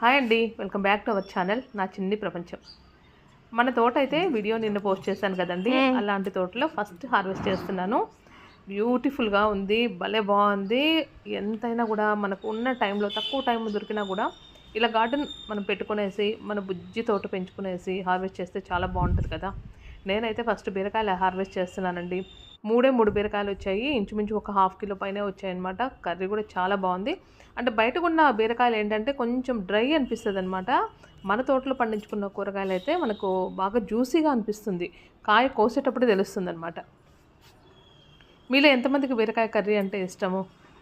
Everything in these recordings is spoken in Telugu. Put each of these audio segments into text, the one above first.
హాయ్ అండి welcome back to our channel నా చిన్ని ప్రపంచం. మన తోట అయితే వీడియో నిన్న పోస్ట్ చేశాను కదండి అలాంటి తోటలో ఫస్ట్ హార్వెస్ట్ చేస్తున్నాను. బ్యూటిఫుల్గా ఉంది భలే బాగుంది. ఎంతైనా కూడా మనకు ఉన్న టైంలో తక్కువ టైం దొరికినా కూడా ఇలా గార్డెన్ మనం పెట్టుకునేసి మన బుజ్జి తోట పెంచుకునేసి హార్వెస్ట్ చేస్తే చాలా బాగుంటుంది కదా. నేనైతే ఫస్ట్ బీరకాయలు హార్వెస్ట్ చేస్తున్నానండి. మూడే మూడు బీరకాయలు వచ్చాయి. ఇంచుమించు ఒక హాఫ్ కిలో పైన వచ్చాయన్నమాట. కర్రీ కూడా చాలా బాగుంది. అంటే బయటకు ఉన్న బీరకాయలు ఏంటంటే కొంచెం డ్రై అనిపిస్తుంది అనమాట మన తోటలో పండించుకున్న కూరగాయలు అయితే మనకు బాగా జ్యూసీగా అనిపిస్తుంది. కాయ కోసేటప్పుడు తెలుస్తుంది అనమాట మీలో ఎంతమందికి బీరకాయ కర్రీ అంటే ఇష్టము?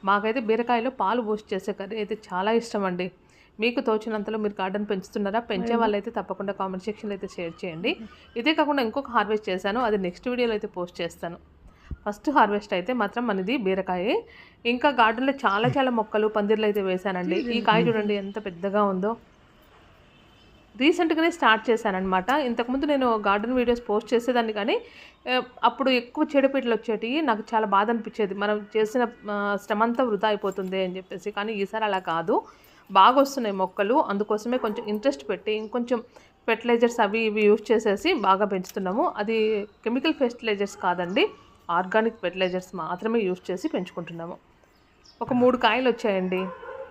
మాకైతే బీరకాయలో పాలు పోస్ట్ చేసే కర్రీ అయితే చాలా ఇష్టం అండి మీకు తోచినంతలో మీరు గార్డెన్ పెంచుతున్నారా? పెంచే వాళ్ళైతే తప్పకుండా కామెంట్ సెక్షన్లో అయితే షేర్ చేయండి. ఇదే కాకుండా ఇంకొక హార్వెస్ట్ చేశాను. అది నెక్స్ట్ వీడియోలో అయితే పోస్ట్ చేస్తాను. ఫస్ట్ హార్వెస్ట్ అయితే మాత్రం మనది బీరకాయ. ఇంకా గార్డెన్లో చాలా చాలా మొక్కలు పందిర్లు అయితే వేశానండి. ఈ కాయ చూడండి ఎంత పెద్దగా ఉందో. రీసెంట్గానే స్టార్ట్ చేశానమాట ఇంతకుముందు నేను గార్డెన్ వీడియోస్ పోస్ట్ చేసేదాన్ని కానీ అప్పుడు ఎక్కువ చెడుపీటలు వచ్చేటివి నాకు చాలా బాధ అనిపించేది. మనం చేసిన శ్రమ అంతా వృధా అయిపోతుంది అని చెప్పేసి. కానీ ఈసారి అలా కాదు. బాగా వస్తున్నాయి మొక్కలు. అందుకోసమే కొంచెం ఇంట్రెస్ట్ పెట్టి ఇంకొంచెం ఫెర్టిలైజర్స్ అవి ఇవి యూజ్ చేసేసి బాగా పెంచుతున్నాము. అది కెమికల్ ఫెర్టిలైజర్స్ కాదండి. ఆర్గానిక్ ఫెర్టిలైజర్స్ మాత్రమే యూజ్ చేసి పెంచుకుంటున్నాము. ఒక మూడు కాయలు వచ్చాయండి.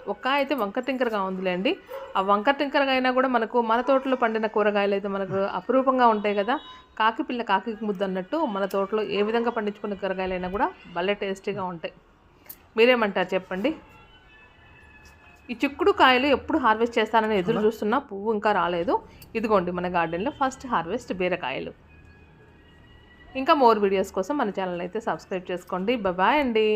ఒక కాయ అయితే వంకర టింకరగా ఉందిలేండి. ఆ వంకర టింకరగా అయినా కూడా మనకు మన తోటలో పండిన కూరగాయలు అయితే మనకు అపురూపంగా ఉంటాయి కదా. కాకి పిల్ల కాకి ముద్దు అన్నట్టు మన తోటలో ఏ విధంగా పండించుకున్న కూరగాయలు అయినా కూడా భలే టేస్టీగా ఉంటాయి. మీరేమంటారు చెప్పండి? ఈ చిక్కుడు కాయలు ఎప్పుడు హార్వెస్ట్ చేస్తానని ఎదురు చూస్తున్నా పువ్వు ఇంకా రాలేదు. ఇదిగోండి మన గార్డెన్లో ఫస్ట్ హార్వెస్ట్ బీరకాయలు. ఇంకా మోర్ వీడియోస్ కోసం మన ఛానల్ అయితే సబ్స్క్రైబ్ చేసుకోండి. బాయ్ అండి.